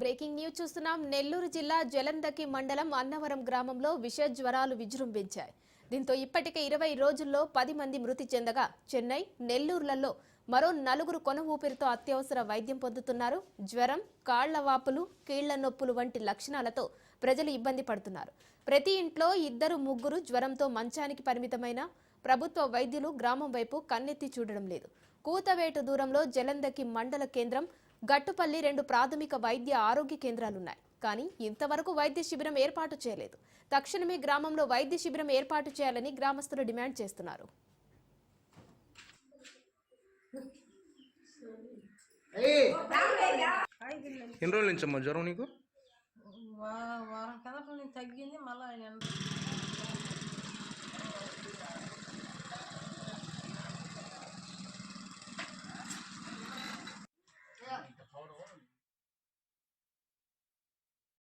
Breaking news చూస్తున్నాం. నెల్లూరు జిల్లా జలందకి మండలం అన్నవరం గ్రామంలో విష జ్వరాలు విజృంభించాయి. దీంతో ఇప్పటికే ఇరవై రోజుల్లో పది మంది మృతి చెందగా చెన్నై నెల్లూరులలో మరో నలుగురు కొన ఊపిరితో అత్యవసర వైద్యం పొందుతున్నారు. జ్వరం కాళ్ళ వాపులు కీళ్ళ నొప్పులు వంటి లక్షణాలతో ప్రజలు ఇబ్బంది పడుతున్నారు. ప్రతి ఇంట్లో ఇద్దరు ముగ్గురు జ్వరంతో మంచానికి పరిమితమైన ప్రభుత్వ వైద్యులు గ్రామం వైపు కన్నెత్తి చూడడం లేదు. కూతవేటు దూరంలో జలందకి మండల కేంద్రం గట్టుపల్లి రెండు ప్రాథమిక వైద్య ఆరోగ్య కేంద్రాలున్నాయి. కానీ ఇంతవరకు వైద్య శిబిరం ఏర్పాటు చేయలేదు. తక్షణమే గ్రామంలో వైద్య శిబిరం ఏర్పాటు చేయాలని గ్రామస్తులు డిమాండ్ చేస్తున్నారు. ఎన్ని రోజుల నుంచి అమ్మా జ్వరం నీకు? వారం తగ్గింది మళ్ళీ